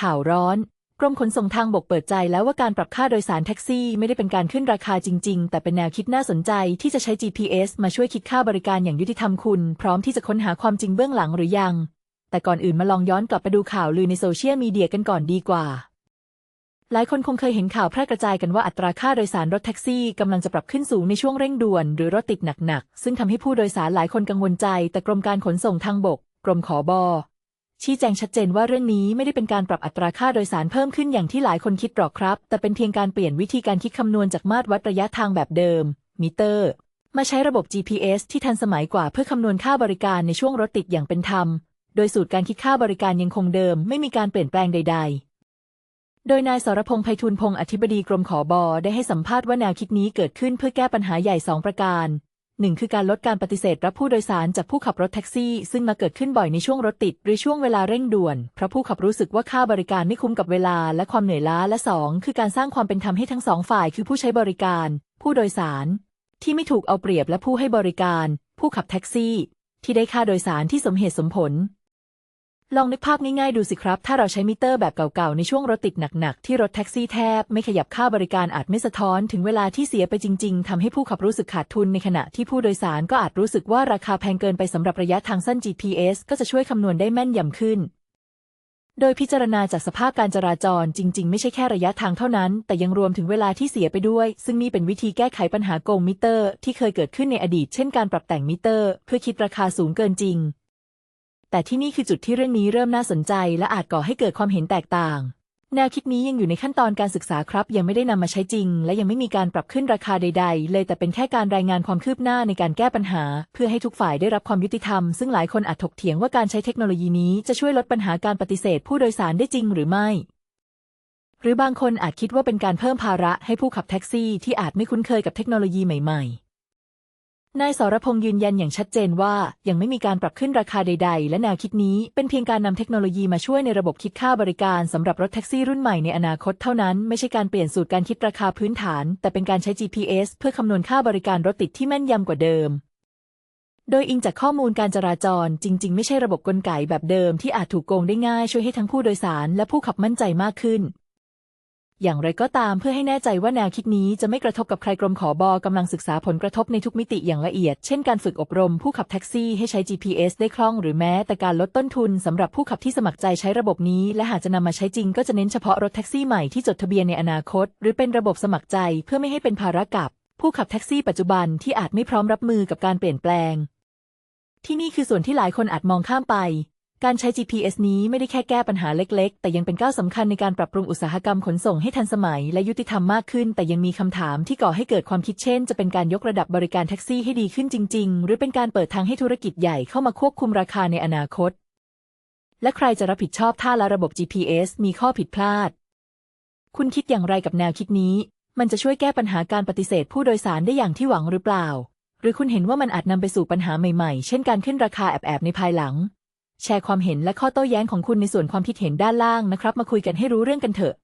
ข่าวร้อน กรมขนส่งทางบกเปิดใจแล้วว่าการปรับค่าโดยสารแท็กซี่ไม่ได้เป็นการขึ้นราคาจริง ๆ แต่เป็นแนวคิดน่าสนใจที่จะใช้ GPS มาช่วยคิดค่าบริการอย่างยุติธรรมคุณ พร้อมที่จะค้นหาความจริงเบื้องหลังหรือยัง แต่ก่อนอื่นมาลองย้อนกลับไปดูข่าวลือในโซเชียลมีเดียกันก่อนดีกว่าหลายคนคงเคยเห็นข่าวแพร่กระจายกันว่าอัตราค่าโดยสารรถแท็กซี่กำลังจะปรับขึ้นสูงในช่วงเร่งด่วน หรือรถติดหนักๆ ซึ่งทำให้ผู้โดยสารหลายคนกังวลใจ แต่กรมการขนส่งทางบก กรมขอบอ ชี้แจงชัดเจนว่าเรื่องนี้ไม่ได้เป็นการปรับอัตราค่าโดยสารเพิ่มขึ้นอย่างที่หลายคนคิดหรอกครับ แต่เป็นเพียงการเปลี่ยนวิธีการคิดคำนวณจากมาตรวัดระยะทางแบบเดิม มิเตอร์ มาใช้ระบบ GPS ที่ทันสมัยกว่าเพื่อคำนวณค่าบริการในช่วงรถติดอย่างเป็นธรรม โดยสูตรการคิดค่าบริการยังคงเดิม ไม่มีการเปลี่ยนแปลงใด ๆโดยนายสรพงษ์ไพฑูรย์พงศ์อธิบดีกรมขอบอได้ให้สัมภาษณ์ว่าแนวคิดนี้เกิดขึ้นเพื่อแก้ปัญหาใหญ่ 2 ประการ หนึ่งคือการลดการปฏิเสธรับผู้โดยสารจากผู้ขับรถแท็กซี่ ซึ่งมาเกิดขึ้นบ่อยในช่วงรถติด หรือช่วงเวลาเร่งด่วน เพราะผู้ขับรู้สึกว่าค่าบริการไม่คุ้มกับเวลาและความเหนื่อยล้าและสองคือการสร้างความเป็นธรรมให้ทั้งสองฝ่ายคือผู้ใช้บริการ ผู้โดยสาร ที่ไม่ถูกเอาเปรียบและผู้ให้บริการ ผู้ขับแท็กซี่ ที่ได้ค่าโดยสารที่สมเหตุสมผล ลองนึกภาพง่ายๆดูสิครับ ถ้าเราใช้มิเตอร์แบบเก่าๆ ในช่วงรถติดหนักๆ ที่รถแท็กซี่แทบ ไม่ขยับค่าบริการอาจไม่สะท้อนถึงเวลาที่เสียไปจริงๆทำให้ผู้ขับรู้สึกขาดทุนในขณะที่ผู้โดยสารก็อาจรู้สึกว่าราคาแพงเกินไปสำหรับระยะทางสั้น GPS ก็จะช่วยคำนวณได้แม่นยำขึ้น โดยพิจารณาจากสภาพการจราจรจริง ๆ ไม่ใช่แค่ระยะทางเท่านั้น แต่ยังรวมถึงเวลาที่เสียไปด้วย ซึ่งนี่เป็นวิธีแก้ไขปัญหาโกงมิเตอร์ ที่เคยเกิดขึ้นในอดีต เช่นการปรับแต่งมิเตอร์ เพื่อคิดราคาสูงเกินจริง แต่ที่นี่คือจุดที่เรื่องนี้เริ่มน่าสนใจ และอาจก่อให้เกิดความเห็นแตกต่าง แนวคิดนี้ยังอยู่ในขั้นตอนการศึกษาครับ ยังไม่ได้นำมาใช้จริง และยังไม่มีการปรับขึ้นราคาใด ๆ เลยแต่เป็นแค่การรายงานความคืบหน้าในการแก้ปัญหา เพื่อให้ทุกฝ่ายได้รับความยุติธรรม ซึ่งหลายคนอาจถกเถียงว่าการใช้เทคโนโลยีนี้จะช่วยลดปัญหาการปฏิเสธ ผู้โดยสารได้จริงหรือไม่หรือบางคนอาจคิดว่าเป็นการเพิ่มภาระให้ผู้ขับแท็กซี่ที่อาจไม่คุ้นเคยกับเทคโนโลยีใหม่ ๆ นายสรพงษ์ยืนยันอย่างชัดเจนว่ายังไม่มีการปรับขึ้นราคาใด ๆ และแนวคิดนี้เป็นเพียงการนำเทคโนโลยีมาช่วยในระบบคิดค่าบริการสำหรับรถแท็กซี่รุ่นใหม่ในอนาคตเท่านั้นไม่ใช่การเปลี่ยนสูตรการคิดราคาพื้นฐาน แต่เป็นการใช้ GPS เพื่อคำนวณค่าบริการรถติดที่แม่นยำกว่าเดิม โดยอิงจากข้อมูลการจราจรจริง ๆ ไม่ใช่ระบบกลไกแบบเดิมที่อาจถูกโกงได้ง่ายช่วยให้ทั้งผู้โดยสารและผู้ขับมั่นใจมากขึ้น อย่างไรก็ตามเพื่อให้แน่ใจว่าแนวคิดนี้จะไม่กระทบกับใครกรมขอบอกำลังศึกษาผลกระทบในทุกมิติอย่างละเอียด เช่นการฝึกอบรมผู้ขับแท็กซี่ให้ใช้ GPS ได้คล่องหรือแม้แต่การลดต้นทุนสำหรับผู้ขับที่สมัครใจใช้ระบบนี้ และหากจะนำมาใช้จริงก็จะเน้นเฉพาะรถแท็กซี่ใหม่ที่จดทะเบียนในอนาคต หรือเป็นระบบสมัครใจเพื่อไม่ให้เป็นภาระกับ ผู้ขับแท็กซี่ปัจจุบันที่อาจไม่พร้อมรับมือกับการเปลี่ยนแปลง ที่นี่คือส่วนที่หลายคนอาจมองข้ามไป การใช้ GPS นี้ไม่ได้แค่แก้ปัญหาเล็ก ๆ แต่ยังเป็นก้าวสำคัญในการปรับปรุงอุตสาหกรรมขนส่งให้ทันสมัย และยุติธรรมมากขึ้น แต่ยังมีคำถามที่ก่อให้เกิดความคิดเช่น จะเป็นการยกระดับบริการแท็กซี่ให้ดีขึ้นจริง ๆ หรือเป็นการเปิดทางให้ธุรกิจใหญ่เข้ามาควบคุมราคาในอนาคต และใครจะรับผิดชอบถ้าละระบบ GPS มีข้อผิดพลาด คุณคิดอย่างไรกับแนวคิดนี้ มันจะช่วยแก้ปัญหาการปฏิเสธผู้โดยสารได้อย่างที่หวังหรือเปล่า หรือคุณเห็นว่ามันอาจนำไปสู่ปัญหาใหม่ๆ เช่นการขึ้นราคาแอบๆในภายหลัง แชร์ความเห็นและข้อโต้แย้งของคุณในส่วนความคิดเห็นด้านล่างนะครับ มาคุยกันให้รู้เรื่องกันเถอะ